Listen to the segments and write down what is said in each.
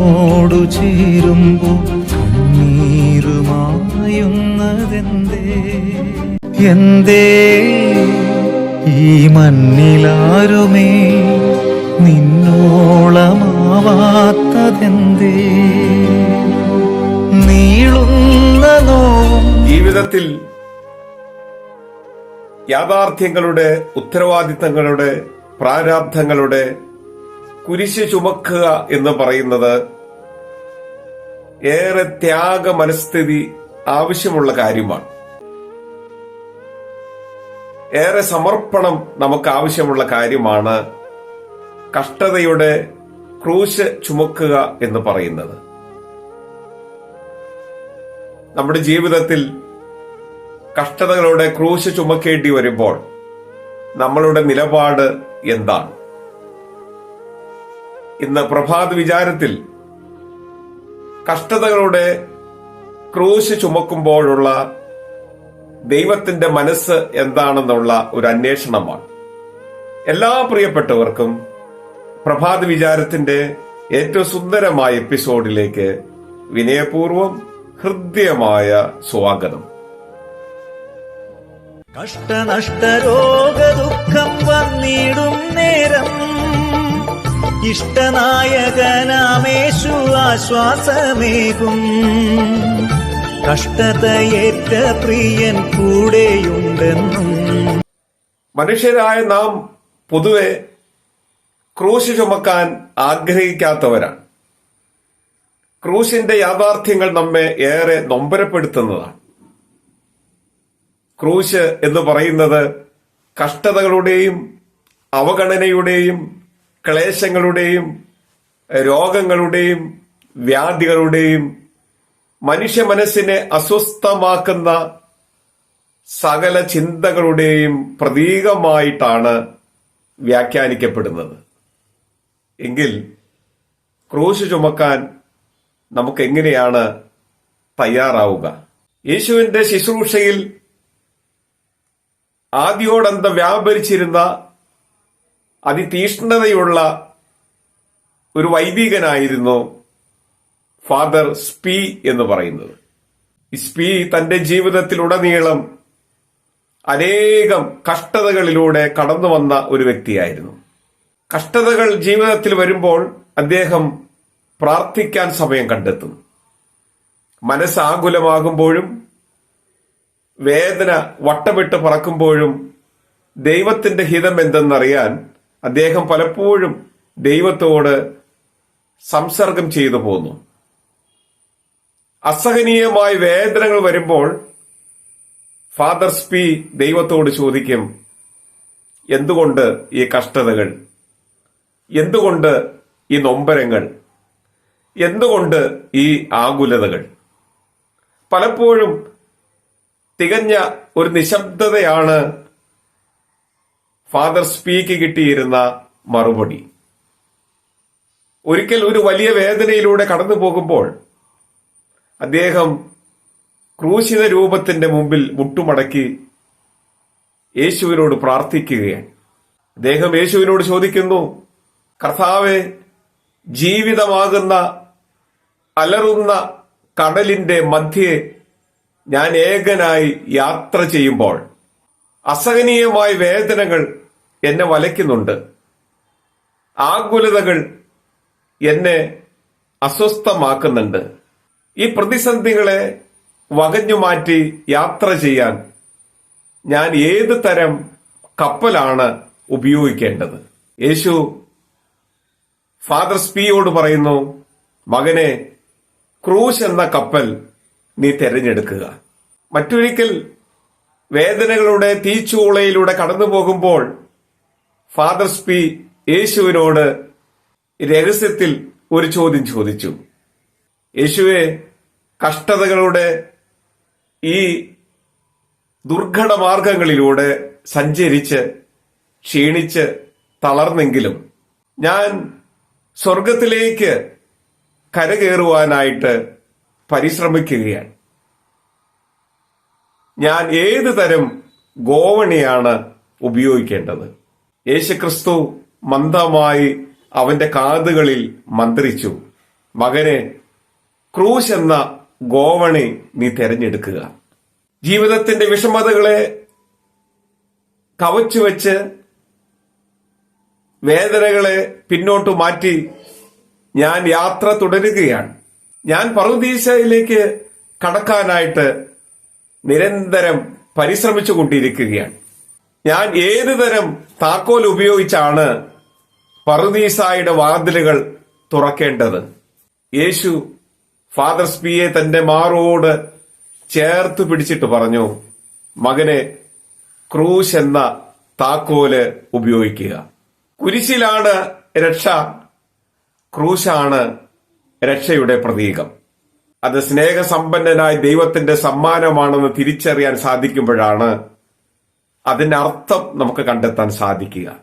നിന്നോടു ചേരുമ്പോ കണ്ണീരുമായുന്നതെന്തേ? എന്തേ? ഈ മണ്ണിലാരുമേ? നിന്നോളമാവാത്തതെന്തേ? നീളുന്ന നോവും. ജീവിതത്തിൽ യാഥാർത്ഥ്യങ്ങളുടെ ഉത്തരവാദിത്തങ്ങളുടെ പ്രാരാബ്ധങ്ങളുടെ കുരിശ് ചുമക്കുക എന്ന് പറയുന്നത് ഏറെ ത്യാഗ മനസ്ഥിതി ആവശ്യമുള്ള കാര്യമാണ്. ഏറെ സമർപ്പണം നമുക്ക് ആവശ്യമുള്ള കാര്യമാണ് കഷ്ടതയുടെ ക്രൂശ് ചുമക്കുക എന്ന് പറയുന്നത്. നമ്മുടെ ജീവിതത്തിൽ കഷ്ടതകളുടെ ക്രൂശ് ചുമക്കേണ്ടി വരുമ്പോൾ നമ്മളുടെ നിലപാട് എന്താണ്? ഇന്ന് പ്രഭാത വിചാരത്തിൽ കഷ്ടതകളുടെ ക്രൂശ് ചുമക്കുമ്പോഴുള്ള ദൈവത്തിന്റെ മനസ്സ് എന്താണെന്നുള്ള ഒരു അന്വേഷണമാണ്. എല്ലാ പ്രിയപ്പെട്ടവർക്കും പ്രഭാത വിചാരത്തിന്റെ ഏറ്റവും സുന്ദരമായ എപ്പിസോഡിലേക്ക് വിനയപൂർവം ഹൃദ്യമായ സ്വാഗതം. കഷ്ടനഷ്ടരോഗ ദുഃഖം വന്നിടും നേരം. ഇഷ്ടനായകനാമേശു ആശ്വാസമേകും. കഷ്ടതയേറ്റ പ്രിയൻ കൂടെയുണ്ടെന്നും. മനുഷ്യരായ നാം പൊതുവെ ക്രൂശ് ചുമക്കാൻ ആഗ്രഹിക്കാത്തവരാണ്. ക്രൂശിന്റെ യാഥാർത്ഥ്യങ്ങൾ നമ്മെ ഏറെ നൊമ്പരപ്പെടുത്തുന്നതാണ്. ക്രൂശ് എന്ന് പറയുന്നത് കഷ്ടതകളുടെയും അവഗണനയുടെയും ക്ലേശങ്ങളുടെയും രോഗങ്ങളുടെയും വ്യാധികളുടെയും മനുഷ്യ മനസ്സിനെ അസ്വസ്ഥമാക്കുന്ന സകല ചിന്തകളുടെയും പ്രതീകമായിട്ടാണ് വ്യാഖ്യാനിക്കപ്പെടുന്നത്. എങ്കിൽ ക്രൂശ് ചുമക്കാൻ നമുക്ക് എങ്ങനെയാണ് തയ്യാറാവുക? യേശുവിന്റെ ശുശ്രൂഷയിൽ ആദ്യോടന്ത വ്യാപരിച്ചിരുന്ന അതിതീഷ്ണതയുള്ള ഒരു വൈദികനായിരുന്നു ഫാദർ സ്പീ എന്ന് പറയുന്നത്. സ്പി തന്റെ ജീവിതത്തിലുടനീളം അനേകം കഷ്ടതകളിലൂടെ കടന്നു വന്ന ഒരു വ്യക്തിയായിരുന്നു. കഷ്ടതകൾ ജീവിതത്തിൽ വരുമ്പോൾ അദ്ദേഹം പ്രാർത്ഥിക്കാൻ സമയം കണ്ടെത്തും. മനസ്സാകുലമാകുമ്പോഴും വേദന വട്ടമിട്ട് പറക്കുമ്പോഴും ദൈവത്തിന്റെ ഹിതം എന്തെന്നറിയാൻ അദ്ദേഹം പലപ്പോഴും ദൈവത്തോട് സംസർഗം ചെയ്തു പോന്നു. അസഹനീയമായ വേദനകൾ വരുമ്പോൾ ഫാദർ സ്പി ദൈവത്തോട് ചോദിക്കും എന്തുകൊണ്ട് ഈ കഷ്ടതകൾ? എന്തുകൊണ്ട് ഈ നൊമ്പരങ്ങൾ? എന്തുകൊണ്ട് ഈ ആകുലതകൾ? പലപ്പോഴും തികഞ്ഞ ഒരു നിശബ്ദതയാണ് ഫാദർ സ്പീക്ക് കിട്ടിയിരുന്ന മറുപടി. ഒരിക്കൽ ഒരു വലിയ വേദനയിലൂടെ കടന്നു പോകുമ്പോൾ അദ്ദേഹം ക്രൂശിത രൂപത്തിന്റെ മുമ്പിൽ മുട്ടുമടക്കി യേശുവിനോട് പ്രാർത്ഥിക്കുകയാണ്. അദ്ദേഹം യേശുവിനോട് ചോദിക്കുന്നു കർത്താവെ ജീവിതമാകുന്ന അലറുന്ന കടലിന്റെ മധ്യേ ഞാൻ ഏകനായി യാത്ര ചെയ്യുമ്പോൾ അസഹനീയമായ വേദനകൾ എന്നെ വലയ്ക്കുന്നുണ്ട്. ആകുലതകൾ എന്നെ അസ്വസ്ഥമാക്കുന്നുണ്ട്. ഈ പ്രതിസന്ധികളെ വകഞ്ഞു മാറ്റി യാത്ര ചെയ്യാൻ ഞാൻ ഏത് തരം കപ്പലാണ് ഉപയോഗിക്കേണ്ടത്? യേശു ഫാദർ സ്പിയോട് പറയുന്നു മകനെ ക്രൂശ് എന്ന കപ്പൽ നീ തെരഞ്ഞെടുക്കുക. മറ്റൊരിക്കൽ വേദനകളുടെ തീച്ചൂളയിലൂടെ കടന്നു പോകുമ്പോൾ ഫാദർ സ്പി യേശുവിനോട് രഹസ്യത്തിൽ ഒരു ചോദ്യം ചോദിച്ചു. യേശുവെ കഷ്ടതകളുടെ ഈ ദുർഘട മാർഗങ്ങളിലൂടെ സഞ്ചരിച്ച് ക്ഷീണിച്ച് തളർന്നെങ്കിലും ഞാൻ സ്വർഗത്തിലേക്ക് കരകയറുവാനായിട്ട് പരിശ്രമിക്കുകയാണ്. ഞാൻ ഏത് തരം ഗോവണിയാണ് ഉപയോഗിക്കേണ്ടത്? യേശുക്രിസ്തു മന്ദമായി അവന്റെ കാതുകളിൽ മന്ത്രിച്ചു. മകനെ ക്രൂശ് എന്ന ഗോവണി നീ തെരഞ്ഞെടുക്കുക. ജീവിതത്തിന്റെ വിഷമതകളെ കവച്ചു വെച്ച് വേദനകളെ പിന്നോട്ട് മാറ്റി ഞാൻ യാത്ര തുടരുകയാണ്. ഞാൻ പർവതീശയിലേക്ക് കടക്കാനായിട്ട് നിരന്തരം പരിശ്രമിച്ചു കൊണ്ടിരിക്കുകയാണ്. ഞാൻ ഏതു തരം താക്കോൽ ഉപയോഗിച്ചാണ് പറുദീസായുടെ വാതിലുകൾ തുറക്കേണ്ടത്? യേശു ഫാദർ സ്പിയെ തന്റെ മാറോട് ചേർത്ത് പിടിച്ചിട്ട് പറഞ്ഞു മകനെ ക്രൂശ് എന്ന താക്കോൽ ഉപയോഗിക്കുക. കുരിശിലാണ് രക്ഷ ക്രൂശാണ് രക്ഷയുടെ പ്രതീകം. അത് സ്നേഹസമ്പന്നനായ ദൈവത്തിന്റെ സമ്മാനമാണെന്ന് തിരിച്ചറിയാൻ സാധിക്കുമ്പോഴാണ് അതിന്റെ അർത്ഥം നമുക്ക് കണ്ടെത്താൻ സാധിക്കുക.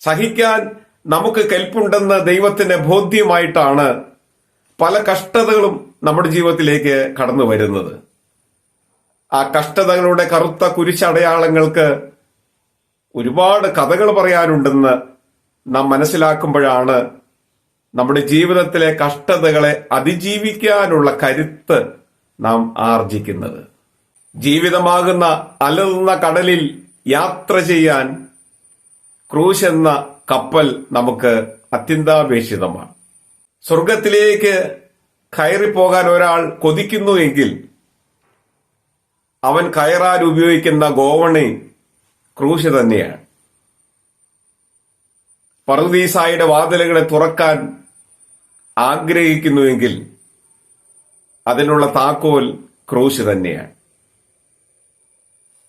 സഹിക്കാൻ നമുക്ക് കെൽപ്പുണ്ടെന്ന് ദൈവത്തിന്റെ ബോധ്യമായിട്ടാണ് പല കഷ്ടതകളും നമ്മുടെ ജീവിതത്തിലേക്ക് കടന്നു വരുന്നത്. ആ കഷ്ടതകളുടെ കറുത്ത കുരിശടയാളങ്ങൾക്ക് ഒരുപാട് കഥകൾ പറയാനുണ്ടെന്ന് നാം മനസ്സിലാക്കുമ്പോഴാണ് നമ്മുടെ ജീവിതത്തിലെ കഷ്ടതകളെ അതിജീവിക്കാനുള്ള കരുത്ത് നാം ആർജിക്കുന്നത്. ജീവിതമാകുന്ന അലറുന്ന കടലിൽ യാത്ര ചെയ്യാൻ ക്രൂശ് എന്ന കപ്പൽ നമുക്ക് അത്യന്താപേക്ഷിതമാണ്. സ്വർഗത്തിലേക്ക് കയറിപ്പോകാൻ ഒരാൾ കൊതിക്കുന്നു എങ്കിൽ അവൻ കയറാൻ ഉപയോഗിക്കുന്ന ഗോവണി ക്രൂശ് തന്നെയാണ്. പർവീസായുടെ വാതിലുകളെ തുറക്കാൻ ആഗ്രഹിക്കുന്നുവെങ്കിൽ അതിനുള്ള താക്കോൽ ക്രൂശ് തന്നെയാണ്.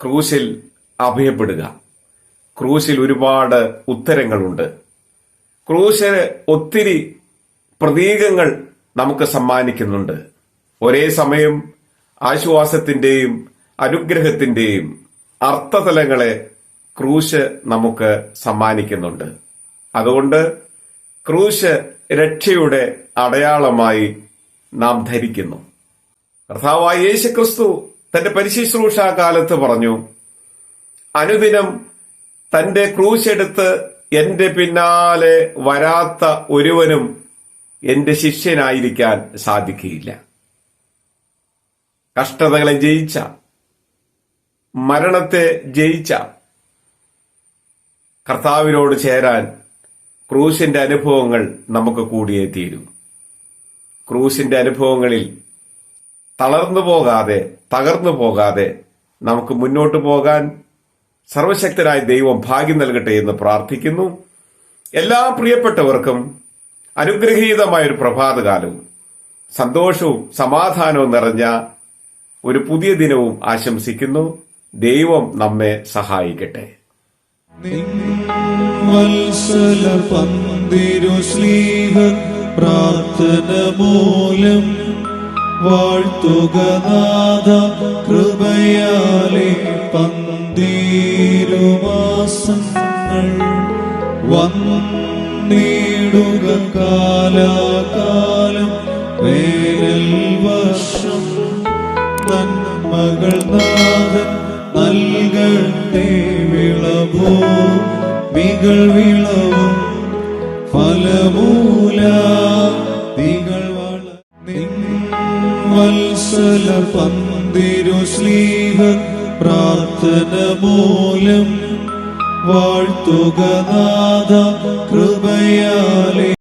ക്രൂശിൽ അഭയപ്പെടുക. ക്രൂശിൽ ഒരുപാട് ഉത്തരങ്ങളുണ്ട്. ക്രൂശന് ഒത്തിരി പ്രതീകങ്ങൾ നമുക്ക് സമ്മാനിക്കുന്നുണ്ട്. ഒരേ സമയം ആശ്വാസത്തിന്റെയും അനുഗ്രഹത്തിന്റെയും അർത്ഥതലങ്ങളെ ക്രൂശ് നമുക്ക് സമ്മാനിക്കുന്നുണ്ട്. അതുകൊണ്ട് ക്രൂശ് രക്ഷയുടെ അടയാളമായി നാം ധരിക്കുന്നു. കർത്താവായ യേശുക്രിസ്തു തന്റെ പരിശുശ്രൂഷ കാലത്ത് പറഞ്ഞു അനുദിനം തന്റെ ക്രൂശെടുത്ത് എന്റെ പിന്നാലെ വരാത്ത ഒരുവനും എന്റെ ശിഷ്യനായിരിക്കാൻ സാധിക്കുകയില്ല. കഷ്ടതകളെ ജയിച്ച മരണത്തെ ജയിച്ച കർത്താവിനോട് ചേരാൻ ക്രൂശിന്റെ അനുഭവങ്ങൾ നമുക്ക് കൂടിയേ തീരൂ. ക്രൂശിന്റെ അനുഭവങ്ങളിൽ തളർന്നു പോകാതെ തകർന്നു പോകാതെ നമുക്ക് മുന്നോട്ട് പോകാൻ സർവശക്തനായ ദൈവം ഭാഗ്യം നൽകട്ടെ എന്ന് പ്രാർത്ഥിക്കുന്നു. എല്ലാ പ്രിയപ്പെട്ടവർക്കും അനുഗ്രഹീതമായ ഒരു പ്രഭാതകാലവും സന്തോഷവും സമാധാനവും നിറഞ്ഞ ഒരു പുതിയ ദിനവും ആശംസിക്കുന്നു. ദൈവം നമ്മെ സഹായിക്കട്ടെ. വത്സല പ്രാർത്ഥന മൂലം വാഴ്ത്തുക നാഥ കൃപയാലെ പന്തീരുമാസങ്ങൾ. വന്നിടുക കാലാകാലം വേനൽ വർഷം. നന്മകൾ നാഥൻ നൽകട്ടെ വിളവോ മികൾ വിളവും ഫലമൂല. വത്സല പന്തിരു സ്ലീഹ പ്രാർത്ഥന മൂലം വാഴ്ത്തുക നാഥ കൃപയാലെ.